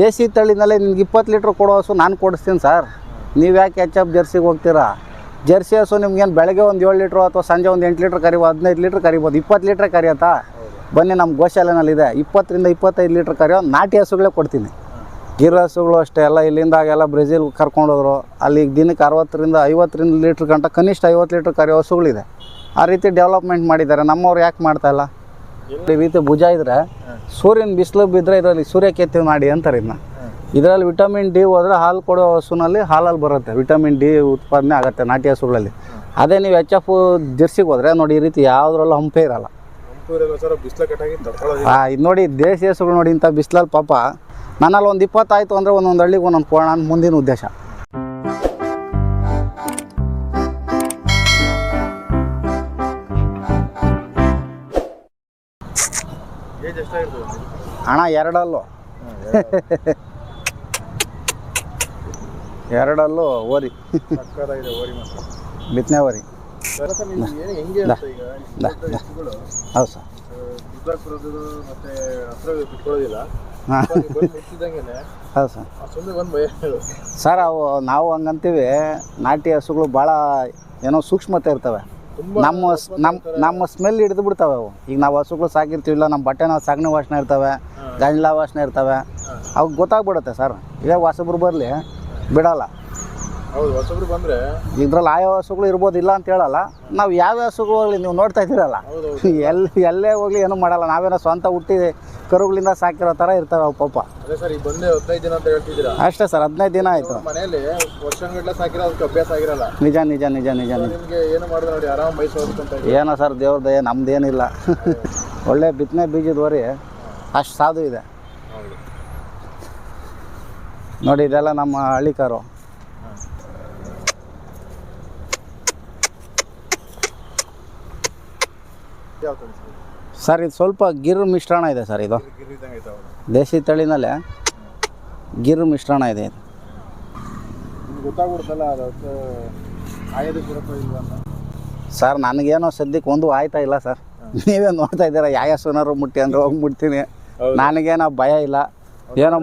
ದೇಸಿ ತಳಿನಲ್ಲೇ ನಿಮ್ಗೆ ಇಪ್ಪತ್ತು ಲೀಟ್ರ್ ಕೊಡೋ ಹಸು ನಾನು ಕೊಡಿಸ್ತೀನಿ ಸರ್. ನೀವು ಯಾಕೆ ಎಚ್ ಎಫ್ ಜರ್ಸಿಗೆ ಹೋಗ್ತೀರಾ? ಜರ್ಸಿ ಹಸು ನಿಮ್ಗೇನು ಬೆಳಗ್ಗೆ ಒಂದು ಏಳು ಲೀಟ್ರು ಅಥವಾ ಸಂಜೆ ಒಂದು ಎಂಟು ಲೀಟ್ರ್ ಕರಿಬೋದು ಹದಿನೈದು ಲೀಟ್ರ್ ಕರಿಬೋದು. ಇಪ್ಪತ್ತು ಲೀಟ್ರ್ ಕರಿಯತ್ತಾ? ಬನ್ನಿ ನಮ್ಮ ಗೋಶಾಲೆನಲ್ಲಿದೆ. ಇಪ್ಪತ್ತರಿಂದ ಇಪ್ಪತ್ತೈದು ಲೀಟ್ರ್ ಕರಿಯೋ ನಾಟಿ ಹಸುಗಳೇ ಕೊಡ್ತೀನಿ. ಗಿರ್ ಹಸುಗಳು ಅಷ್ಟೇ ಎಲ್ಲ ಇಲ್ಲಿಂದಾಗೆಲ್ಲ ಬ್ರೆಜಿಲ್ ಕರ್ಕೊಂಡೋದ್ರು. ಅಲ್ಲಿ ದಿನಕ್ಕೆ ಅರವತ್ತರಿಂದ ಐವತ್ತರಿಂದ ಲೀಟ್ರ್ ಗಂಟ ಕನಿಷ್ಠ ಐವತ್ತು ಲೀಟ್ರ್ ಕರಿಯೋ ಹಸುಗಳಿದೆ. ಆ ರೀತಿ ಡೆವಲಪ್ಮೆಂಟ್ ಮಾಡಿದ್ದಾರೆ. ನಮ್ಮವ್ರು ಯಾಕೆ ಮಾಡ್ತಾ ಇಲ್ಲ? ಈ ರೀತಿ ಭುಜ ಇದ್ರೆ ಸೂರ್ಯನ ಬಿಸಿಲು ಬಿದ್ದರೆ ಇದರಲ್ಲಿ ಕೆತ್ತಿ ಮಾಡಿ ಅಂತಾರೆ ಇದನ್ನ. ಇದರಲ್ಲಿ ವಿಟಮಿನ್ ಡಿ ಹೋದ್ರೆ ಹಾಲು ಕೊಡೋ ಹಸುನಲ್ಲಿ ಹಾಲಲ್ಲಿ ಬರುತ್ತೆ. ವಿಟಮಿನ್ ಡಿ ಉತ್ಪಾದನೆ ಆಗುತ್ತೆ ನಾಟಿ ಹಸುಗಳಲ್ಲಿ. ಅದೇ ನೀವು ಎಚ್ ಎಫ್ ಜರ್ಸಿಗೆ ಹೋದ್ರೆ ನೋಡಿ ಈ ರೀತಿ ಯಾವುದ್ರಲ್ಲೂ ಹಂಪೆ ಇರಲ್ಲ. ಹಾಂ ಇದು ನೋಡಿ ದೇಶಿ ಹಸುಗಳು ನೋಡಿ ಇಂಥ ಬಿಸಿಲಲ್ಲಿ ಪಾಪ ನನ್ನಲ್ಲಿ ಒಂದು ಇಪ್ಪತ್ತಾಯ್ತು ಅಂದರೆ ಒಂದೊಂದು ಹಳ್ಳಿಗೆ ಒಂದೊಂದು ಕೊಡೋಣ ಮುಂದಿನ ಉದ್ದೇಶ. ಹಣ ಎರಡಲ್ಲೋ. ಎರಡಲ್ಲೂ ಓರಿ. ಬಿತ್ತನೆ ಓರಿ ಹೌದು ಸರ್. ಸರ್. ಅವು ನಾವು ಹಂಗಂತೀವಿ, ನಾಟಿ ಹಸುಗಳು ಭಾಳ ಏನೋ ಸೂಕ್ಷ್ಮತೆ ಇರ್ತವೆ. ನಮ್ಮ ನಮ್ಮ ನಮ್ಮ ಸ್ಮೆಲ್ ಹಿಡಿದು ಬಿಡ್ತವೆ ಅವು. ಈಗ ನಾವು ಹಸುಗಳು ಸಾಕಿರ್ತೀವಿಲ್ಲ, ನಮ್ಮ ಬಟ್ಟೆ ನಾವು ಸಗಣಿ ವಾಸನೆ ಇರ್ತವೆ. ಗಂಜಲ ವಾಸನೆ ಇರ್ತವೆ. ಅವಾಗ ಗೊತ್ತಾಗ್ಬಿಡುತ್ತೆ ಸರ್. ಇದೇ ಹೊಸಬ್ರು ಬರಲಿ ಬಿಡಲ್ಲ. ಹೌದು ಹೊಸಬ್ರು ಬಂದರೆ ಇದ್ರಲ್ಲಿ ಆಯಾ ಹಸುಗಳು ಇರ್ಬೋದು ಇಲ್ಲ ಅಂತ ಹೇಳಲ್ಲ. ನಾವು ಯಾವ ಹಸುಗಳು ಹೋಗ್ಲಿ ನೀವು ನೋಡ್ತಾ ಇದ್ದೀರಲ್ಲ. ಎಲ್ಲಿ ಎಲ್ಲೇ ಹೋಗ್ಲಿ ಏನೂ ಮಾಡಲ್ಲ. ನಾವೇನೋ ಸ್ವಂತ ಹುಟ್ಟಿ ಕರುಗಳಿಂದ ಸಾಕಿರೋ ಥರ ಇರ್ತವೆ ಅವು ಪಾಪ. ಅದೇ ಸರ್ ಈಗ ಬಂದೆ ಹದಿನೈದು ದಿನ ಅಂತ ಹೇಳ್ತಿದ್ದೀರಾ? ಅಷ್ಟೇ ಸರ್ ಹದಿನೈದು ದಿನ ಆಯಿತು. ಮನೆಯಲ್ಲಿ ವರ್ಷಗಟ್ಟಲೆ ಸಾಕಿರೋ ಅದಕ್ಕೆ ಅಭ್ಯಾಸ ಆಗಿರಲ್ಲ. ನಿಜ ನಿಜ ನಿಜ ನಿಜ ನಿಮಗೆ ಏನು ಮಾಡಿದ್ರೆ ನೋಡಿ ಆರಾಮ್ ಬಯಸೋದಕ್ಕಂತ ಏನೋ ಸರ್ ದೇವ್ರ ದಯ ನಮ್ದೇನಿಲ್ಲ. ಒಳ್ಳೆ ಬಿತ್ತನೆ ಬೀಜದ ವರಿ ಅಷ್ಟು ಸಾಧು ಇದೆ. ಹೌದು. ನೋಡಿ ಇದೆಲ್ಲ ನಮ್ಮ ಹಳ್ಳಿ ಕಾರು ಸರ್? ಇದು ಸ್ವಲ್ಪ ಗಿರ್ ಮಿಶ್ರಣ ಇದೆ ಸರ್ ಇದು. ದೇಸಿ ತಳಿನಲ್ಲೇ ಗಿರ್ ಮಿಶ್ರಣ ಇದೆ ಇದು. ಸರ್ ನನಗೇನೋ ಸದ್ಯಕ್ಕೆ ಒಂದು ಆಯ್ತಾ ಇಲ್ಲ ಸರ್. ನೀವೇ ನೋಡ್ತಾ ಇದ್ದೀರಾ ಯಾವ ಸುನಾರು ಮುಟ್ಟಿ ಅಂದ್ರೆ ಹೋಗಿ ಮುಟ್ತೀನಿ. ನನಗೇನೋ ಭಯ ಇಲ್ಲ. ಏನೋ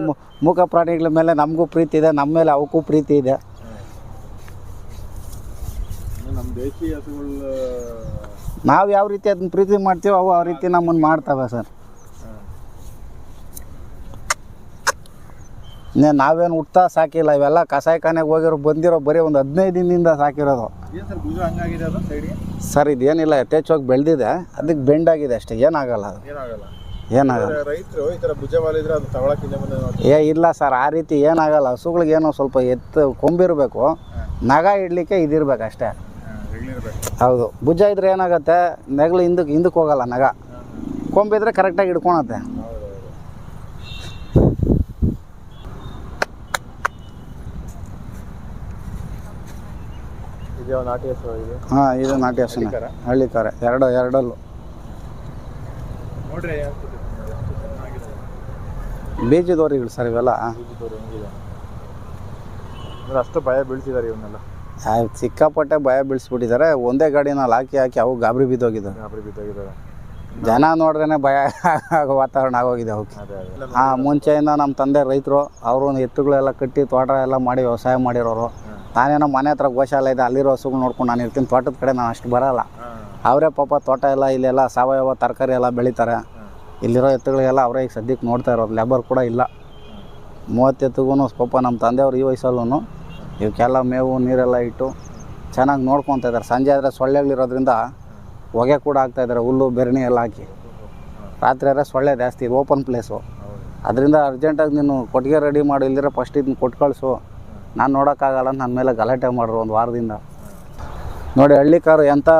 ಮೂಕ ಪ್ರಾಣಿಗಳ ಮೇಲೆ ನಮಗೂ ಪ್ರೀತಿ ಇದೆ ನಮ್ಮ ಮೇಲೆ ಅವಕ್ಕೂ ಪ್ರೀತಿ ಇದೆ. ನಮ್ಮ ದೇಶಿ ಹಸುಗಳು ನಾವು ಯಾವ ರೀತಿ ಅದನ್ನ ಪ್ರೀತಿ ಮಾಡ್ತೀವೋ ಅವು ಆ ರೀತಿ ನಮ್ಮನ್ನು ಮಾಡ್ತಾವೆ ಸರ್. ಇನ್ನೇ ನಾವೇನು ಹುಟ್ತಾ ಸಾಕಿಲ್ಲ ಇವೆಲ್ಲ ಕಸಾಯಿಖಾನೆಗೆ ಹೋಗಿರೋ ಬಂದಿರೋ ಬರೀ ಒಂದು ಹದಿನೈದು ದಿನದಿಂದ ಸಾಕಿರೋದು. ಸರ್ ಇದೇನಿಲ್ಲ ಯಥೇಚ್ಛವಾಗಿ ಬೆಳೆದಿದೆ. ಅದಕ್ಕೆ ಬೆಂಡಾಗಿದೆ ಅಷ್ಟೇ ಏನಾಗಲ್ಲ ಅದು. ಏನಾಗಲ್ಲ ರೈತರು ಈ ಥರ ಅದು ಮುಂದೆ ಏ ಇಲ್ಲ ಸರ್ ಆ ರೀತಿ ಏನಾಗಲ್ಲ. ಹಸುಗಳಿಗೆ ಏನೋ ಸ್ವಲ್ಪ ಎತ್ತು ಕೊಂಬಿರಬೇಕು. ನಗ ಇಡಲಿಕ್ಕೆ ಇದಿರ್ಬೇಕು ಅಷ್ಟೇ. ಹೌದು. ಭುಜ ಇದ್ರೆ ಏನಾಗುತ್ತೆ ನೆಗಲು ಹಿಂದಕ್ಕೆ ಹಿಂದಕ್ಕೆ ಹೋಗಲ್ಲ ನಗ. ಕೊಂಬಿದ್ರೆ ಕರೆಕ್ಟಾಗಿ ಹಿಡ್ಕೊಳತ್ತೆ. ಹಾಂ ಇದು ನಾಟಿ ಹಸುನೆ? ಹಳ್ಳಿ ಕಾರ ಎರಡು ಎರಡಲ್ಲೂ. ನೋಡ್ರಿ ಬೀಜದವರಿಗಳು ಸರ್ ಇವೆಲ್ಲ? ಅಂದ್ರೆ ಅಷ್ಟು ಭಯ ಬೀಳ್ತಿದ್ದಾರೆ ಇವನ್ನೆಲ್ಲ. ಆ, ಸಿಕ್ಕಾಪಟ್ಟೆ ಭಯ ಬೀಳ್ಸ್ಬಿಟ್ಟಿದ್ದಾರೆ. ಒಂದೇ ಗಾಡಿನಲ್ಲಿ ಹಾಕಿ ಹಾಕಿ ಅವು ಗಾಬರಿ ಬಿದ್ದೋಗಿದ್ದಾವೆ ಗಾಬರಿ ಬಿದ್ದೋಗಿದ್ದಾರೆ ಜನ ನೋಡ್ರೇ ಭಯ ಆಗೋ ವಾತಾವರಣ ಆಗೋಗಿದೆ ಅವಕ್ಕೆ. ಹಾಂ ಮುಂಚೆಯಿಂದ ನಮ್ಮ ತಂದೆ ರೈತರು ಅವರು ಎತ್ತುಗಳೆಲ್ಲ ಕಟ್ಟಿ ತೋಟ ಎಲ್ಲ ಮಾಡಿ ವ್ಯವಸಾಯ ಮಾಡಿರೋರು. ನಾನೇನೋ ಮನೆ ಹತ್ರ ಗೋಶಾಲೆ ಇದೆ ಅಲ್ಲಿರೋ ಹಸುಗಳು ನೋಡ್ಕೊಂಡು ನಾನು ಇರ್ತೀನಿ ತೋಟದ ಕಡೆ ನಾನು ಅಷ್ಟು ಬರಲ್ಲ. ಅವರೇ ಪಾಪ ತೋಟ ಎಲ್ಲ ಇಲ್ಲೆಲ್ಲ ಸಾವಯವ ತರಕಾರಿ ಎಲ್ಲ ಬೆಳೀತಾರೆ. ಇಲ್ಲಿರೋ ಎತ್ತುಗಳಿಗೆಲ್ಲ ಅವರೇ ಈಗ ಸದ್ಯಕ್ಕೆ ನೋಡ್ತಾ ಇರೋದು. ಲೇಬರ್ ಕೂಡ ಇಲ್ಲ. ಮೂವತ್ತು ಎತ್ತುಗೂ ಪಾಪ ನಮ್ಮ ತಂದೆಯವ್ರು ಈ ವಯಸ್ಸಲ್ಲೂ ಇವಕ್ಕೆಲ್ಲ ಮೇವು ನೀರೆಲ್ಲ ಇಟ್ಟು ಚೆನ್ನಾಗಿ ನೋಡ್ಕೊತಾ ಇದ್ದಾರೆ. ಸಂಜೆ ಆದರೆ ಸೊಳ್ಳೆಗಳಿರೋದ್ರಿಂದ ಹೊಗೆ ಕೂಡ ಆಗ್ತಾ ಇದ್ದಾರೆ. ಹುಲ್ಲು, ಬೆರಣಿ ಎಲ್ಲ ಹಾಕಿ. ರಾತ್ರಿ ಆದರೆ ಸೊಳ್ಳೆ ಜಾಸ್ತಿ ಓಪನ್ ಪ್ಲೇಸು ಅದರಿಂದ ಅರ್ಜೆಂಟಾಗಿ ನೀನು ಕೊಟ್ಟಿಗೆ ರೆಡಿ ಮಾಡಿ ಇಲ್ದಿರ ಫಸ್ಟ್ ಇದನ್ನ ಕೊಟ್ಟು ಕಳಿಸು ನಾನು ನೋಡೋಕ್ಕಾಗಲ್ಲ ನನ್ನ ಮೇಲೆ ಗಲಾಟೆ ಮಾಡ್ರು ಒಂದು ವಾರದಿಂದ. ನೋಡಿ, ಹಳ್ಳಿ ಕಾರು ಎಂಥ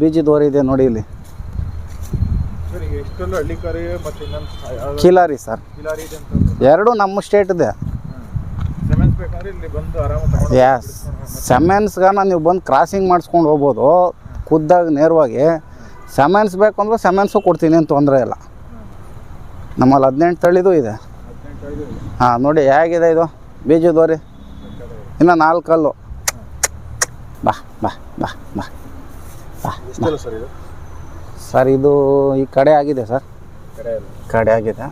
ಬೀಜದ ಓರಿ ಇದೆ ನೋಡಿ ಇಲ್ಲಿ. ಮತ್ತು ಇನ್ನೊಂದು ಕಿಲಾರಿ ಸರ್. ಕಿಲಾರಿ ಇದೆ ಅಂತ ಎರಡೂ ನಮ್ಮ ಸ್ಟೇಟ್ದೆ ಸೆಮೆನ್ಸ್ ಬೇಕಂದ್ರೆ ಇಲ್ಲಿ ಬಂದು ಆರಾಮಾಗಿ ತಗೊಂಡು ಎಸ್ ಸೆಮೆನ್ಸ್ಗಾನ ನೀವು ಬಂದು ಕ್ರಾಸಿಂಗ್ ಮಾಡಿಸ್ಕೊಂಡು ಹೋಗ್ಬೋದು. ಖುದ್ದಾಗ ನೇರವಾಗಿ. ಸೆಮೆನ್ಸ್ ಬೇಕು ಅಂದ್ರೆ ಸೆಮೆನ್ಸು ಕೊಡ್ತೀನಿ ಅಂತ ತೊಂದರೆ ಇಲ್ಲ. ನಮ್ಮಲ್ಲಿ ಹದಿನೆಂಟು ತಳಿದು ಇದೆ. ಹಾಂ ನೋಡಿ ಹೇಗಿದೆ ಇದು? ಬೀಜದೋರಿ ಇನ್ನು ನಾಲ್ಕಲ್ಲು. ಬಾ ಬಾ ಬಾ ಬಾ ಬಾ. ಸರ್ ಇದು ಈ ಕಡೆ ಆಗಿದೆ ಸರ್ ಕಡೆ ಆಗಿದೆ.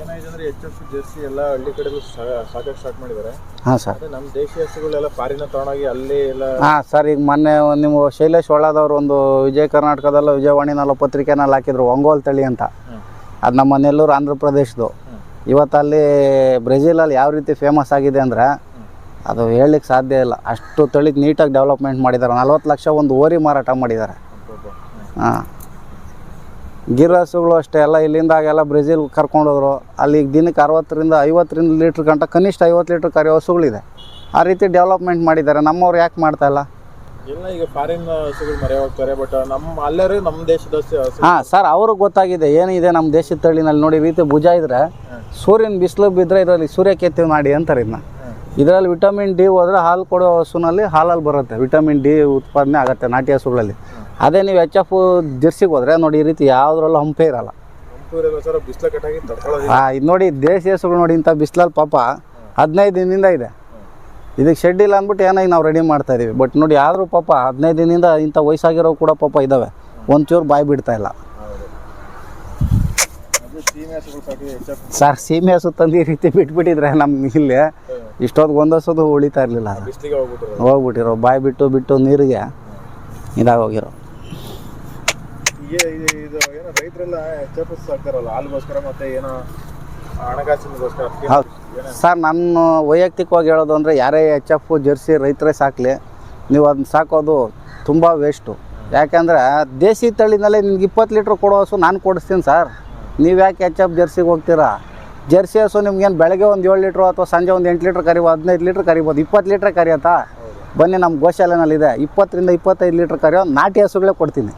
ಏನಾಗಿದೆ ಅಂದ್ರೆ ಎಚ್ ಎಫ್ ಜರ್ಸಿ ಎಲ್ಲ ಹಳ್ಳಿ ಕಡೆಲ್ಲೂ ಸಾಕಕ್ಕೆ ಸ್ಟಾರ್ಟ್ ಮಾಡಿದ್ದಾರೆ. ಹಾಂ ಸರ್ ನಮ್ಮ ದೇಶೀಯ ಹಸುಗಳೆಲ್ಲ ಪಾರಿನ ತಗೊಂಡೋಗಿ ಅಲ್ಲಿ ಎಲ್ಲ ಹಾಂ ಸರ್ ಈಗ ಮೊನ್ನೆ ನಿಮ್ಮ ಶೈಲೇಶ್ ಒಳ್ಳಾದವ್ರು ಒಂದು ವಿಜಯ ಕರ್ನಾಟಕದಲ್ಲೂ ವಿಜಯವಾಣಿನಲ್ಲೂ ಪತ್ರಿಕೆನಲ್ಲಿ ಹಾಕಿದ್ರು ಒಂಗೋಲ್ ತಳಿ ಅಂತ. ಅದು ನಮ್ಮ ನೆಲ್ಲೂರು ಆಂಧ್ರ ಪ್ರದೇಶದ್ದು ಇವತ್ತಲ್ಲಿ ಬ್ರೆಜಿಲ್ ಅಲ್ಲಿ ಬ್ರೆಜಿಲಲ್ಲಿ ಯಾವ ರೀತಿ ಫೇಮಸ್ ಆಗಿದೆ ಅಂದರೆ ಅದು ಹೇಳಲಿಕ್ಕೆ ಸಾಧ್ಯ ಇಲ್ಲ. ಅಷ್ಟು ತಳಿಗೆ ನೀಟಾಗಿ ಡೆವಲಪ್ಮೆಂಟ್ ಮಾಡಿದ್ದಾರೆ ನಲ್ವತ್ತು ಲಕ್ಷ ಒಂದು ಓರಿ ಮಾರಾಟ ಮಾಡಿದ್ದಾರೆ. ಹಾಂ. ಗಿರ್ರಾಸುಗಳು ಅಷ್ಟೇ ಎಲ್ಲ ಇಲ್ಲಿಂದಾಗೆಲ್ಲ ಬ್ರೆಜಿಲ್ ಕರ್ಕೊಂಡೋದ್ರು ಅಲ್ಲಿ ದಿನಕ್ಕೆ ಅರವತ್ತರಿಂದ ಐವತ್ತರಿಂದ ಲೀಟ್ರ್ ಗಂಟ ಕನಿಷ್ಠ ಐವತ್ತು ಲೀಟ್ರ್ ಕರಿ ಹಸುಗಳಿದೆ. ಆ ರೀತಿ ಡೆವಲಪ್ಮೆಂಟ್ ಮಾಡಿದ್ದಾರೆ. ನಮ್ಮವ್ರು ಯಾಕೆ ಮಾಡ್ತಾ ಇಲ್ಲ? ಎಲ್ಲ ಈಗ ಫಾರಿನ್ ಹಸುಗಳು ಮರೆ ಹೋಗ್ತಾರೆ ಬಟ್ ನಮ್ಮ ಅಲ್ಲರೂ ನಮ್ಮ ದೇಶದ ಹಾಂ ಸರ್ ಅವ್ರಿಗೆ ಗೊತ್ತಾಗಿದೆ. ಏನಿದೆ ನಮ್ಮ ದೇಶದ ತಳಿನಲ್ಲಿ ನೋಡಿ ರೀತಿ ಭುಜ ಇದ್ರೆ. ಸೂರ್ಯನ ಬಿಸಿಲು ಬಿದ್ದರೆ ಇದರಲ್ಲಿ ಸೂರ್ಯಕೆತ್ತಿ ಮಾಡಿ ಅಂತಾರೆ ಇದನ್ನ. ಇದರಲ್ಲಿ ವಿಟಮಿನ್ ಡಿ ಹೋದ್ರೆ ಹಾಲು ಕೊಡೋ ಹಸುನಲ್ಲಿ ಹಾಲಲ್ಲಿ ಬರುತ್ತೆ. ವಿಟಮಿನ್ ಡಿ ಉತ್ಪಾದನೆ ಆಗುತ್ತೆ ನಾಟಿ ಹಸುಗಳಲ್ಲಿ. ಅದೇ ನೀವು ಎಚ್ ಎಫ್ ಜರ್ಸಿಗೆ ಹೋದರೆ ನೋಡಿ ಈ ರೀತಿ ಯಾವುದ್ರಲ್ಲೂ ಹಂಪೆ ಇರಲ್ಲ. ಹಾಂ ಇದು ನೋಡಿ ದೇಶಿ ಹಸುಗಳು ನೋಡಿ ಇಂಥ ಬಿಸಿಲಲ್ಲಿ ಪಾಪ ಹದಿನೈದು ದಿನದಿಂದ ಇದೆ. ಇದಕ್ಕೆ ಶೆಡ್ ಇಲ್ಲ ಅಂದ್ಬಿಟ್ಟು ಏನಾಗಿ ನಾವು ರೆಡಿ ಮಾಡ್ತಾ ಇದೀವಿ. ಬಟ್ ನೋಡಿ ಆದರೂ ಪಾಪ ಹದಿನೈದು ದಿನದಿಂದ ಇಂಥ ವಯಸ್ಸಾಗಿರೋ ಕೂಡ ಪಾಪ ಇದ್ದಾವೆ ಒಂಚೂರು ಬಾಯಿ ಬಿಡ್ತಾ ಇಲ್ಲ. ಸರ್ ಸೀಮೆ ಹಸು ತಂದು ಈ ರೀತಿ ಬಿಟ್ಬಿಟ್ಟಿದ್ರೆ ನಮ್ಮ ಇಲ್ಲಿ ಇಷ್ಟೊತ್ತು ಒಂದಸದು ಉಳಿತಾ ಇರಲಿಲ್ಲ ಹೋಗ್ಬಿಟ್ಟಿರೋ ಬಾಯಿ ಬಿಟ್ಟು ಬಿಟ್ಟು ನೀರಿಗೆ ಇದಾಗೋಗಿರೋ ಹೋಗಿರೋ. ಇದು ಇದು ಏನೋ ರೈತರೆಲ್ಲ ಎಚ್ ಎಫ್ ಸಾಕ್ತಾರಲ್ಲ ಹಾಲ್ಗೋಸ್ಕರ ಮತ್ತೆ ಏನೋ ಹಣಕಾಸಿನಗೋಸ್ಕರ ಹೌದು. ಸರ್ ನಾನು ವೈಯಕ್ತಿಕವಾಗಿ ಹೇಳೋದು ಅಂದರೆ ಯಾರೇ ಎಚ್ ಎಫ್ ಜರ್ಸಿ ರೈತರೇ ಸಾಕಲಿ ನೀವು ಅದನ್ನ ಸಾಕೋದು ತುಂಬ ವೇಸ್ಟು ಯಾಕೆಂದರೆ ದೇಸಿ ತಳಿನಲ್ಲೇ ನಿಮ್ಗೆ ಇಪ್ಪತ್ತು ಲೀಟ್ರ್ ಕೊಡೋಸು ನಾನು ಕೊಡಿಸ್ತೀನಿ ಸರ್. ನೀವು ಯಾಕೆ ಎಚ್ ಎಫ್ ಜರ್ಸಿಗೆ ಹೋಗ್ತೀರಾ? ಜರ್ಸಿ ಹಸು ನಿಮ್ಗೇನು ಬೆಳಗ್ಗೆ ಒಂದು ಏಳು ಲೀಟ್ರು ಅಥವಾ ಸಂಜೆ ಒಂದು ಎಂಟು ಲೀಟ್ರ್ ಕರಿಬೋದು ಹದಿನೈದು ಲೀಟ್ರ್ ಕರಿಬೋದು. ಇಪ್ಪತ್ತು ಲೀಟ್ರ್ ಕರಿಯತ್ತಾ ಬನ್ನಿ ನಮ್ಮ ಗೋಶಾಲೆನಲ್ಲಿದೆ. ಇಪ್ಪತ್ತರಿಂದ ಇಪ್ಪತ್ತೈದು ಲೀಟ್ರ್ ಕರಿಯೋ ನಾಟಿ ಹಸುಗಳೇ ಕೊಡ್ತೀನಿ.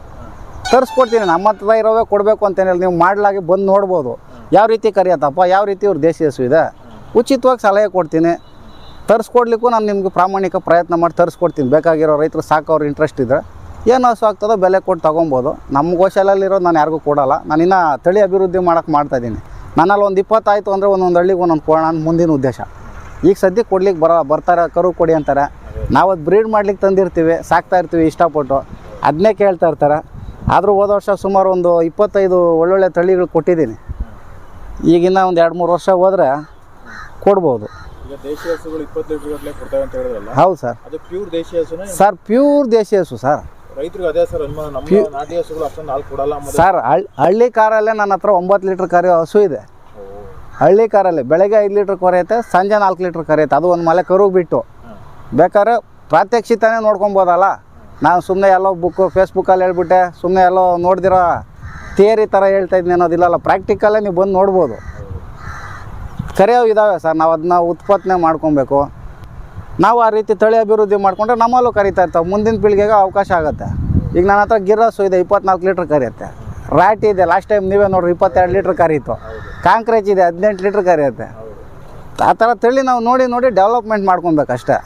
ತರಿಸ್ಕೊಡ್ತೀನಿ. ನಮ್ಮ ಹತ್ರ ಇರೋವೇ ಕೊಡಬೇಕು ಅಂತೇನಿಲ್ಲ. ನೀವು ಮಾಡಲಾಗಿ ಬಂದು ನೋಡ್ಬೋದು. ಯಾವ ರೀತಿ ಕರಿಯತ್ತಪ್ಪ? ಯಾವ ರೀತಿ ಇವ್ರ ದೇಶಿ ಹಸು ಇದೆ? ಉಚಿತವಾಗಿ ಸಲಹೆ ಕೊಡ್ತೀನಿ. ತರಿಸ್ಕೊಡ್ಲಿಕ್ಕೂ ನಾನು ನಿಮ್ಗೆ ಪ್ರಾಮಾಣಿಕ ಪ್ರಯತ್ನ ಮಾಡಿ ತರಿಸ್ಕೊಡ್ತೀನಿ. ಬೇಕಾಗಿರೋ ರೈತರು ಸಾಕೋರು ಇಂಟ್ರೆಸ್ಟ್ ಇದ್ದರೆ ಏನು ಹಸು ಆಗ್ತದೋ ಬೆಲೆ ಕೊಟ್ಟು ತೊಗೊಬೋದು. ನಮ್ಮ ಗೋಶಾಲೆಯಲ್ಲಿರೋದು ನಾನು ಯಾರಿಗೂ ಕೊಡೋಲ್ಲ. ನಾನು ಇನ್ನೂ ತಳಿ ಅಭಿವೃದ್ಧಿ ಮಾಡೋಕ್ಕೆ ಮಾಡ್ತಾಯಿದ್ದೀನಿ ನನ್ನಲ್ಲಿ ಒಂದು ಇಪ್ಪತ್ತಾಯಿತು ಅಂದರೆ ಒಂದೊಂದು ಹಳ್ಳಿಗೆ ಒಂದೊಂದು ಕೊಡೋಣ ಅಂತ ಮುಂದಿನ ಉದ್ದೇಶ. ಈಗ ಸದ್ಯಕ್ಕೆ ಕೊಡ್ಲಿಕ್ಕೆ ಬರೋ ಬರ್ತಾರೆ ಕರು ಕೊಡಿ ಅಂತಾರೆ. ನಾವು ಅದು ಬ್ರೀಡ್ ಮಾಡ್ಲಿಕ್ಕೆ ತಂದಿರ್ತೀವಿ ಸಾಕ್ತಾ ಇರ್ತೀವಿ ಇಷ್ಟಪಟ್ಟು. ಅದನ್ನೇ ಕೇಳ್ತಾ ಇರ್ತಾರೆ. ಆದರೂ ಹೋದ ವರ್ಷ ಸುಮಾರು ಒಂದು ಇಪ್ಪತ್ತೈದು ಒಳ್ಳೊಳ್ಳೆ ತಳಿಗಳು ಕೊಟ್ಟಿದ್ದೀನಿ. ಈಗಿನ ಒಂದು ಎರಡು ಮೂರು ವರ್ಷ ಹೋದರೆ ಕೊಡ್ಬೋದು. ದೇಶಿ ಹೌದು ಸರ್. ಅದು ಪ್ಯೂರ್ ದೇಶಿ ಸರ್ ಪ್ಯೂರ್ ದೇಸಿ ಹಸು ಸರ್. ರೈತರಿಗೆ ಅದೇ ಸರ್ ಅನುಮಾನ. ನಮ್ಮ ನಾಟಿ ಹಸುಗಳು ಅಷ್ಟೊಂದು ಹಾಲು ಕೊಡಲ್ಲ ಮತ್ತೆ ಸರ್ ಹಳ್ ಹಳ್ಳಿ ಕಾರಲ್ಲೇ ನನ್ನ ಹತ್ರ ಒಂಬತ್ತು ಲೀಟ್ರ್ ಕರೆಯೋ ಹಸು ಇದೆ. ಹಳ್ಳಿ ಕಾರಲ್ಲಿ ಬೆಳಗ್ಗೆ ಐದು ಲೀಟ್ರ್ ಕರೆಯುತ್ತೆ ಸಂಜೆ ನಾಲ್ಕು ಲೀಟ್ರ್ ಕರೆಯುತ್ತೆ. ಅದು ಒಂದು ಮಲೆ ಕರು ಬಿಟ್ಟು. ಬೇಕಾದ್ರೆ ಪ್ರಾತ್ಯಕ್ಷಿತಾನೇ ನೋಡ್ಕೊಬೋದಲ್ಲ? ನಾನು ಸುಮ್ಮನೆ ಎಲ್ಲೋ ಬುಕ್ಕು ಫೇಸ್ಬುಕ್ಕಲ್ಲಿ ಹೇಳ್ಬಿಟ್ಟೆ ಸುಮ್ಮನೆ ಎಲ್ಲೋ ನೋಡ್ದಿರೋ ಥಿಯರಿ ಥರ ಹೇಳ್ತಾ ಇದ್ದೀನಿ ಅನ್ನೋದಿಲ್ಲಲ್ಲ ಪ್ರಾಕ್ಟಿಕಲ್ಲೇ ನೀವು ಬಂದು ನೋಡ್ಬೋದು. ಕರೆಯೋ ಇದ್ದಾವೆ ಸರ್ ನಾವು ಅದನ್ನ ಉತ್ಪಾದನೆ ಮಾಡ್ಕೊಬೇಕು. ನಾವು ಆ ರೀತಿ ತಳಿ ಅಭಿವೃದ್ಧಿ ಮಾಡಿಕೊಂಡ್ರೆ ನಮ್ಮಲ್ಲೂ ಕರಿತಾ ಇರ್ತಾವೆ. ಮುಂದಿನ ಪೀಳಿಗೆಗೆ ಅವಕಾಶ ಆಗುತ್ತೆ. ಈಗ ನನ್ನ ಹತ್ರ ಗಿರ್ರಸ್ಸು ಇದೆ, ಇಪ್ಪತ್ನಾಲ್ಕು ಲೀಟ್ರ್ ಕರಿಯುತ್ತೆ. ರಾಟಿ ಇದೆ ಲಾಸ್ಟ್ ಟೈಮ್ ನೀವೇ ನೋಡ್ರಿ ಇಪ್ಪತ್ತೆರಡು ಲೀಟ್ರ್ ಕರೀತು. ಕಾಂಕ್ರೇಜ್ ಇದೆ, ಹದಿನೆಂಟು ಲೀಟ್ರ್ ಕರಿಯುತ್ತೆ. ಆ ಥರ ತಳಿ ನಾವು ನೋಡಿ ನೋಡಿ ಡೆವಲಪ್ಮೆಂಟ್ ಮಾಡ್ಕೊಬೇಕು ಅಷ್ಟೇ